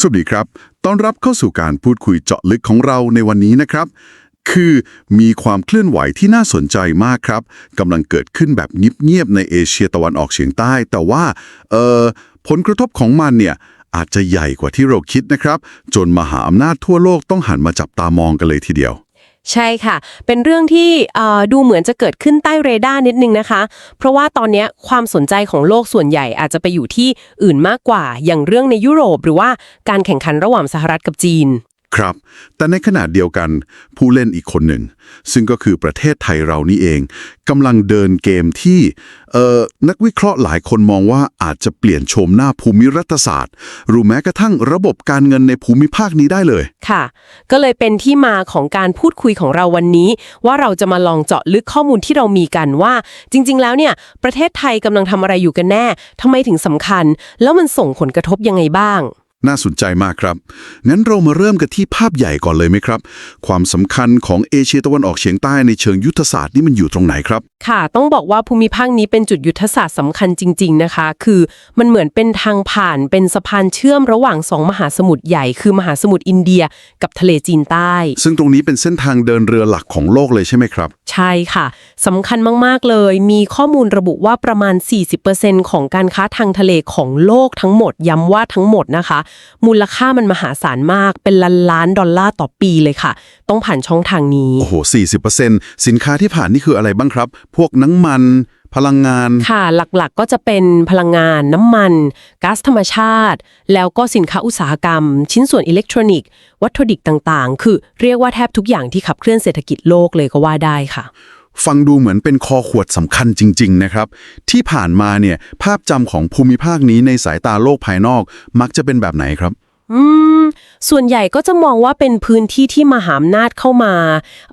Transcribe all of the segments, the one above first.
สวัสดีครับ ต้อนรับเข้าสู่การพูดคุยเจาะลึกของเราในวันนี้นะครับ คือมีความเคลื่อนไหวที่น่าสนใจมากครับกำลังเกิดขึ้นแบบเงียบๆในเอเชียตะวันออกเฉียงใต้ แต่ว่าเอ่อผลกระทบของมันเนี่ยอาจจะใหญ่กว่าที่เราคิดนะครับ จนมหาอำนาจทั่วโลกต้องหันมาจับตามองกันเลยทีเดียว ใช่ค่ะ เป็นเรื่องที่ดูเหมือนจะเกิดขึ้นใต้เรดาร์นิดนึงนะคะ เพราะว่าตอนนี้ความสนใจของโลกส่วนใหญ่อาจจะไปอยู่ที่อื่นมากกว่า อย่างเรื่องในยุโรป หรือว่าการแข่งขันระหว่างสหรัฐกับจีน ครับ แต่ในขณะเดียวกันผู้เล่นอีกคนหนึ่ง ซึ่งก็คือประเทศไทยเรานี่เองกำลังเดินเกมที่เอ่อนักวิเคราะห์หลายคนมองว่าอาจจะเปลี่ยนโฉมหน้าภูมิรัฐศาสตร์ หรือแม้กระทั่งระบบการเงินในภูมิภาคนี้ได้เลย ค่ะ ก็เลยเป็นที่มาของการพูดคุยของเราวันนี้ ว่าเราจะมาลองเจาะลึกข้อมูลที่เรามีกันว่า จริง ๆ แล้วเนี่ย ประเทศไทยกำลังทำอะไรอยู่กันแน่ทำไมถึงสำคัญ แล้วมันส่งผลกระทบยังไงบ้าง น่าสนใจมากครับ งั้นเรามาเริ่มกันที่ภาพใหญ่ก่อนเลยไหมครับ ความสำคัญของเอเชียตะวันออกเฉียงใต้ในเชิงยุทธศาสตร์นี่มันอยู่ตรงไหนครับ ค่ะ ต้องบอกว่าภูมิภาคนี้เป็นจุดยุทธศาสตร์สำคัญจริง ๆนะคะ คือมันเหมือนเป็นทางผ่านเป็นสะพานเชื่อมระหว่างสองมหาสมุทรใหญ่ คือมหาสมุทรอินเดียกับทะเลจีนใต้ ซึ่งตรงนี้เป็นเส้นทางเดินเรือหลักของโลกเลยใช่ไหมครับ ใช่ค่ะสำคัญมากๆเลย มีข้อมูลระบุว่าประมาณ 40%ของการค้าทางทะเลของโลกทั้งหมดย้ำว่าทั้งหมดนะคะมูลค่ามันมหาศาลมากเป็นล้านล้านดอลลาร์ต่อปีเลยค่ะ ต้องผ่านช่องทางนี้ โอ้โห 40%สินค้าที่ผ่านนี่คืออะไรบ้างครับ พวกน้ำมัน พลังงาน ค่ะ หลักๆก็จะเป็นพลังงานน้ำมันก๊าซธรรมชาติ แล้วก็สินค้าอุตสาหกรรม ชิ้นส่วนอิเล็กทรอนิกส์ วัตถุดิบต่างๆ คือเรียกว่าแทบทุกอย่างที่ขับเคลื่อนเศรษฐกิจโลกเลยก็ว่าได้ค่ะ ฟังดูเหมือนเป็นคอขวดสำคัญจริง ๆ นะครับ ที่ผ่านมาเนี่ยภาพจำของภูมิภาคนี้ในสายตาโลกภายนอก มักจะเป็นแบบไหนครับ อืม ส่วนใหญ่ก็จะมองว่าเป็นพื้นที่ที่มหาอำนาจเข้ามา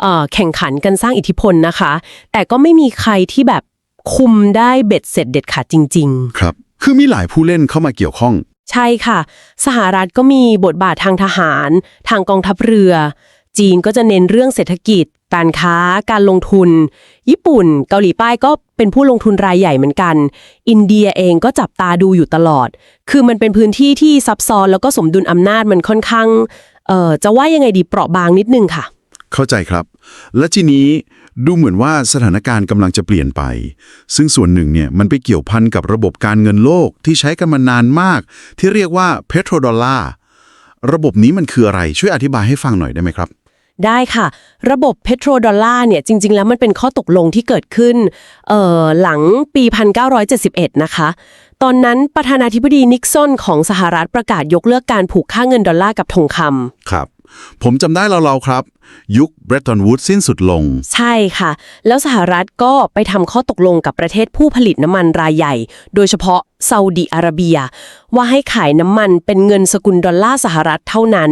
เอ่อแข่งขันกันสร้างอิทธิพลนะคะ แต่ก็ไม่มีใครที่แบบคุมได้เบ็ดเสร็จเด็ดขาดจริง ๆ ครับ คือมีหลายผู้เล่นเข้ามาเกี่ยวข้อง ใช่ค่ะ สหรัฐก็มีบทบาททางทหาร ทางกองทัพเรือ จีนก็จะเน้นเรื่องเศรษฐกิจ การค้า การลงทุน ญี่ปุ่น เกาหลีใต้ก็เป็นผู้ลงทุนรายใหญ่เหมือนกัน อินเดียเองก็จับตาดูอยู่ตลอด คือมันเป็นพื้นที่ที่ซับซ้อนแล้วก็สมดุลอำนาจมันค่อนข้างเอ่อจะว่ายังไงดีเปราะบางนิดนึงค่ะ เข้าใจครับ และทีนี้ดูเหมือนว่าสถานการณ์กำลังจะเปลี่ยนไป ซึ่งส่วนหนึ่งเนี่ยมันไปเกี่ยวพันกับระบบการเงินโลกที่ใช้กันมานานมาก ที่เรียกว่าเพโทรดอลลาร์ระบบนี้มันคืออะไรช่วยอธิบายให้ฟังหน่อยได้ไหมครับ ได้ค่ะ ระบบเพโตรดอลลาร์เนี่ยจริง ๆ แล้วมันเป็นข้อตกลงที่เกิดขึ้นเอ่อหลังปี 1971 นะคะ ตอนนั้นประธานาธิบดีนิกซอนของสหรัฐประกาศยกเลิกการผูกค่าเงินดอลลาร์กับทองคำครับ ผมจำได้เราๆครับ ยุคเบรตันวูดสิ้นสุดลง ใช่ค่ะ แล้วสหรัฐก็ไปทำข้อตกลงกับประเทศผู้ผลิตน้ำมันรายใหญ่ โดยเฉพาะซาอุดิอาระเบีย ว่าให้ขายน้ำมันเป็นเงินสกุลดอลลาร์สหรัฐเท่านั้น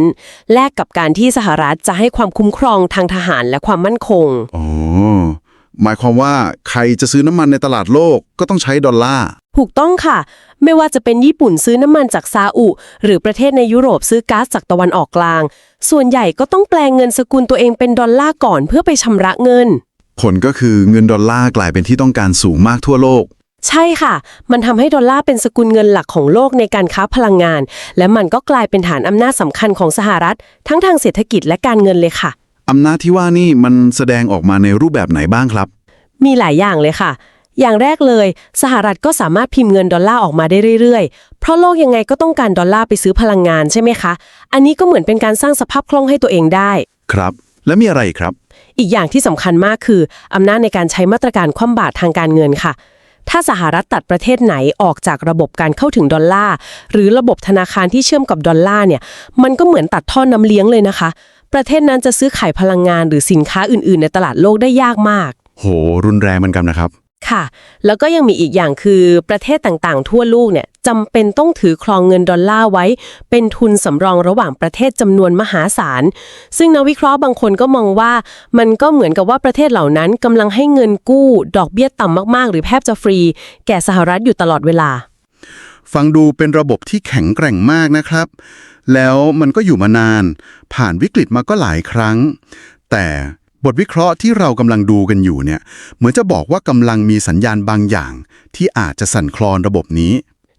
แลกกับการที่สหรัฐจะให้ความคุ้มครองทางทหารและความมั่นคง อ๋อ หมายความว่าใครจะซื้อน้ำมันในตลาดโลกก็ต้องใช้ดอลลาร์ ถูกต้องค่ะ ไม่ว่าจะเป็นญี่ปุ่นซื้อน้ำมันจากซาอุ หรือประเทศในยุโรปซื้อก๊าซจากตะวันออกกลาง ส่วนใหญ่ก็ต้องแปลงเงินสกุลตัวเองเป็นดอลลาร์ก่อนเพื่อไปชำระเงิน ผลก็คือเงินดอลลาร์กลายเป็นที่ต้องการสูงมากทั่วโลก ใช่ค่ะ มันทำให้ดอลลาร์เป็นสกุลเงินหลักของโลกในการค้าพลังงาน และมันก็กลายเป็นฐานอำนาจสำคัญของสหรัฐ ทั้งทางเศรษฐกิจและการเงินเลยค่ะ อำนาจที่ว่านี่มันแสดงออกมาในรูปแบบไหนบ้างครับ มีหลายอย่างเลยค่ะ อย่างแรกเลย สหรัฐก็สามารถพิมพ์เงินดอลลาร์ออกมาได้เรื่อยๆ เพราะโลกยังไงก็ต้องการดอลลาร์ไปซื้อพลังงานใช่ไหมคะ อันนี้ก็เหมือนเป็นการสร้างสภาพคล่องให้ตัวเองได้ ครับ แล้วมีอะไรอีกครับ อีกอย่างที่สำคัญมากคืออำนาจในการใช้มาตรการคว่ำบาตรทางการเงินค่ะ ถ้าสหรัฐตัดประเทศไหนออกจากระบบการเข้าถึงดอลลาร์หรือระบบธนาคารที่เชื่อมกับดอลลาร์เนี่ย มันก็เหมือนตัดท่อน้ำเลี้ยงเลยนะคะ ประเทศนั้นจะซื้อขายพลังงานหรือสินค้าอื่น ๆ ในตลาดโลกได้ยากมาก โห รุนแรงเหมือนกันนะครับ ค่ะ แล้วก็ยังมีอีกอย่างคือประเทศต่างๆ ทั่วโลกเนี่ยจำเป็นต้องถือครองเงินดอลลาร์ไว้ เป็นทุนสำรองระหว่างประเทศจำนวนมหาศาล ซึ่งนักวิเคราะห์บางคนก็มองว่า มันก็เหมือนกับว่าประเทศเหล่านั้นกำลังให้เงินกู้ ดอกเบี้ยต่ำมากๆ หรือแทบจะฟรี แก่สหรัฐอยู่ตลอดเวลา ฟังดูเป็นระบบที่แข็งแกร่งมากนะครับ แล้วมันก็อยู่มานาน ผ่านวิกฤตมาก็หลายครั้ง แต่ บทวิเคราะห์ที่เรากำลังดูกันอยู่เนี่ย เหมือนจะบอกว่ากำลังมีสัญญาณบางอย่าง ที่อาจจะสั่นคลอนระบบนี้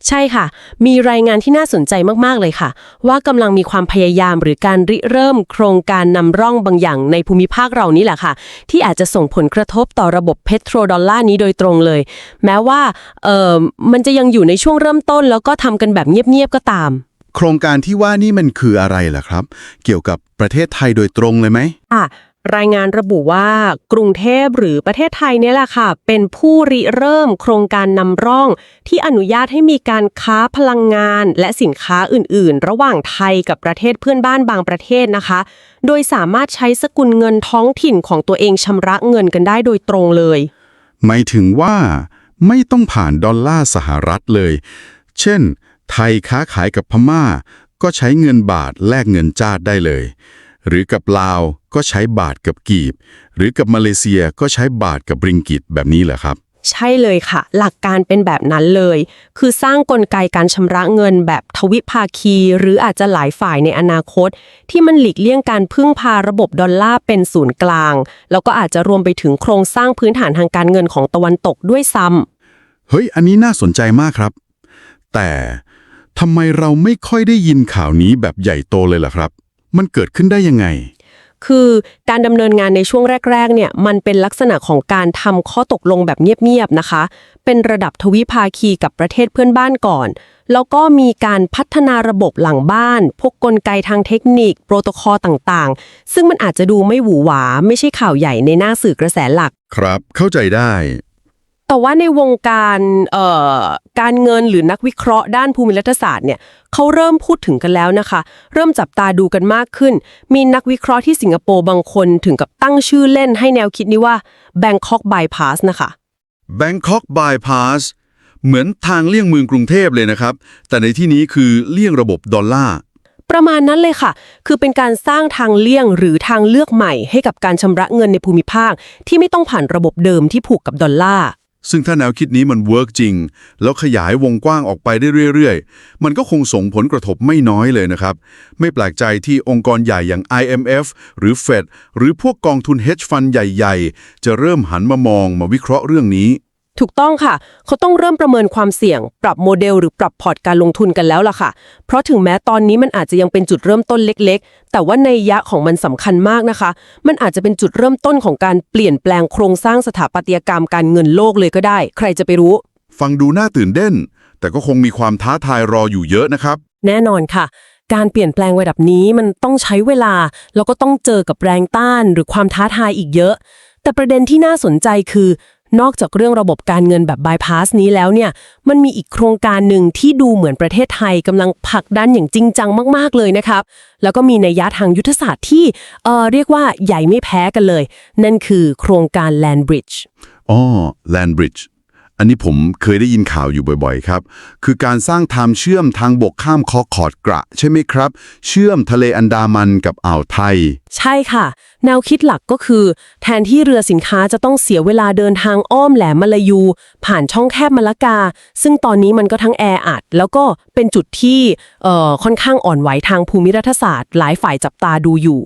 ใช่ค่ะ มีรายงานที่น่าสนใจมากๆเลยค่ะ ว่ากำลังมีความพยายามหรือการริเริ่มโครงการนำร่องบางอย่างในภูมิภาคเรานี่แหละค่ะ ที่อาจจะส่งผลกระทบต่อระบบเพโตรดอลลาร์นี้โดยตรงเลย แม้ว่าเออมันจะยังอยู่ในช่วงเริ่มต้น แล้วก็ทำกันแบบเงียบๆก็ตามโครงการที่ว่านี่มันคืออะไรล่ะครับ เกี่ยวกับประเทศไทยโดยตรงเลยไหมค่ะ รายงานระบุว่ากรุงเทพหรือประเทศไทยเนี่ยแหละค่ะ เป็นผู้ริเริ่มโครงการนำร่อง ที่อนุญาตให้มีการค้าพลังงาน และสินค้าอื่น ๆ ระหว่างไทยกับประเทศเพื่อนบ้านบางประเทศนะคะ โดยสามารถใช้สกุลเงินท้องถิ่นของตัวเองชำระเงินกันได้โดยตรงเลย หมายถึงว่าไม่ต้องผ่านดอลลาร์สหรัฐเลย เช่น ไทยค้าขายกับพม่า ก็ใช้เงินบาทแลกเงินจาดได้เลย หรือกับลาวก็ใช้บาทกับกีบ หรือกับมาเลเซียก็ใช้บาทกับริงกิตแบบนี้เหรอครับใช่เลยค่ะ หลักการเป็นแบบนั้นเลย คือสร้างกลไกการชำระเงินแบบทวิภาคี หรืออาจจะหลายฝ่ายในอนาคต ที่มันหลีกเลี่ยงการพึ่งพาระบบดอลลาร์เป็นศูนย์กลาง แล้วก็อาจจะรวมไปถึงโครงสร้างพื้นฐานทางการเงินของตะวันตกด้วยซ้ำเฮ้ย อันนี้น่าสนใจมากครับ แต่ทำไมเราไม่ค่อยได้ยินข่าวนี้แบบใหญ่โตเลยล่ะครับ มันเกิดขึ้นได้ยังไง คือการดำเนินงานในช่วงแรก ๆ เนี่ย มันเป็นลักษณะของการทำข้อตกลงแบบเงียบ ๆ นะคะ เป็นระดับทวิภาคีกับประเทศเพื่อนบ้านก่อน แล้วก็มีการพัฒนาระบบหลังบ้าน พวกกลไกทางเทคนิค โปรโตคอลต่างๆ ซึ่งมันอาจจะดูไม่หวือหวา ไม่ใช่ข่าวใหญ่ในหน้าสื่อกระแสหลัก ครับ เข้าใจได้ แต่ว่าในวงการเอ่อการเงินหรือนักวิเคราะห์ด้านภูมิรัฐศาสตร์เนี่ยเขาเริ่มพูดถึงกันแล้วนะคะ เริ่มจับตาดูกันมากขึ้น มีนักวิเคราะห์ที่สิงคโปร์บางคนถึงกับตั้งชื่อเล่นให้แนวคิดนี้ว่า Bangkok Bypass นะคะ Bangkok Bypass เหมือนทางเลี่ยงเมืองกรุงเทพเลยนะครับ แต่ในที่นี้คือเลี่ยงระบบดอลลาร์ประมาณนั้นเลยค่ะ คือเป็นการสร้างทางเลี่ยงหรือทางเลือกใหม่ให้กับการชำระเงินในภูมิภาค ที่ไม่ต้องผ่านระบบเดิมที่ผูกกับดอลลาร์ ซึ่งถ้าแนวคิดนี้มันเวิร์กจริง แล้วขยายวงกว้างออกไปได้เรื่อยๆ มันก็คงส่งผลกระทบไม่น้อยเลยนะครับ ไม่แปลกใจที่องค์กรใหญ่อย่าง IMF หรือ Fed หรือพวกกองทุน hedge fund ใหญ่ ๆ จะเริ่มหันมามองมาวิเคราะห์เรื่องนี้ ถูกต้องค่ะ เขาต้องเริ่มประเมินความเสี่ยง ปรับโมเดลหรือปรับพอร์ตการลงทุนกันแล้วล่ะค่ะ เพราะถึงแม้ตอนนี้มันอาจจะยังเป็นจุดเริ่มต้นเล็ก ๆ แต่ว่าในยยะของมันสำคัญมากนะคะ มันอาจจะเป็นจุดเริ่มต้นของการเปลี่ยนแปลงโครงสร้างสถาปัตยกรรมการเงินโลกเลยก็ได้ ใครจะไปรู้ ฟังดูน่าตื่นเต้น แต่ก็คงมีความท้าทายรออยู่เยอะนะครับ แน่นอนค่ะ การเปลี่ยนแปลงระดับนี้มันต้องใช้เวลา แล้วก็ต้องเจอกับแรงต้านหรือความท้าทายอีกเยอะแต่ประเด็นที่น่าสนใจคือ นอกจากเรื่องระบบการเงินแบบบายพาสนี้แล้วเนี่ย มันมีอีกโครงการหนึ่งที่ดูเหมือนประเทศไทยกำลังผลักดันอย่างจริงจังมาก ๆ เลยนะครับ แล้วก็มีในยยะทางยุทธศาสตร์ที่เอ่อเรียกว่าใหญ่ไม่แพ้กันเลย นั่นคือโครงการ Land Bridge อ๋อ Land Bridge อันนี้ผมเคยได้ยินข่าวอยู่บ่อยๆครับ คือการสร้างทางเชื่อมทางบกข้ามคอขอดกระ ใช่ไหมครับ เชื่อมทะเลอันดามันกับอ่าวไทย ใช่ค่ะ แนวคิดหลักก็คือ แทนที่เรือสินค้าจะต้องเสียเวลาเดินทางอ้อมแหลมมลายู ผ่านช่องแคบมะละกา ซึ่งตอนนี้มันก็ทั้งแออัด แล้วก็เป็นจุดที่เอ่อค่อนข้างอ่อนไหวทางภูมิรัฐศาสตร์ หลายฝ่ายจับตาดูอยู่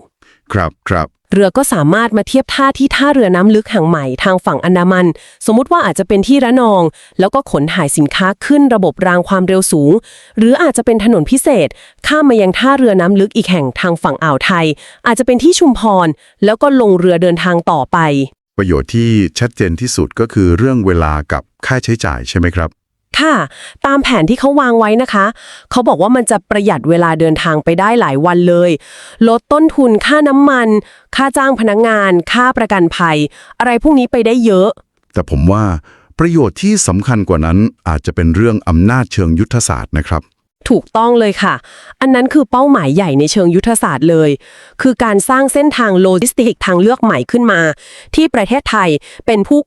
ครับครับ เรือก็สามารถมาเทียบท่าที่ท่าเรือน้ำลึกแห่งใหม่ทางฝั่งอันดามัน สมมุติว่าอาจจะเป็นที่ระนอง แล้วก็ขนถ่ายสินค้าขึ้นระบบรางความเร็วสูง หรืออาจจะเป็นถนนพิเศษ ข้ามมายังท่าเรือน้ำลึกอีกแห่งทางฝั่งอ่าวไทย อาจจะเป็นที่ชุมพร แล้วก็ลงเรือเดินทางต่อไป ประโยชน์ที่ชัดเจนที่สุดก็คือเรื่องเวลากับค่าใช้จ่ายใช่ไหมครับ ค่ะ ตามแผนที่เขาวางไว้นะคะ เขาบอกว่ามันจะประหยัดเวลาเดินทางไปได้หลายวันเลย ลดต้นทุนค่าน้ำมัน ค่าจ้างพนักงงาน ค่าประกันภัย อะไรพวกนี้ไปได้เยอะ แต่ผมว่าประโยชน์ที่สำคัญกว่านั้นอาจจะเป็นเรื่องอำนาจเชิงยุทธศาสตร์นะครับ ถูกต้องเลยค่ะ อันนั้นคือเป้าหมายใหญ่ในเชิงยุทธศาสตร์เลย คือการสร้างเส้นทางโลจิสติกทางเลือกใหม่ขึ้นมา ที่ประเทศไทยเป็นผู้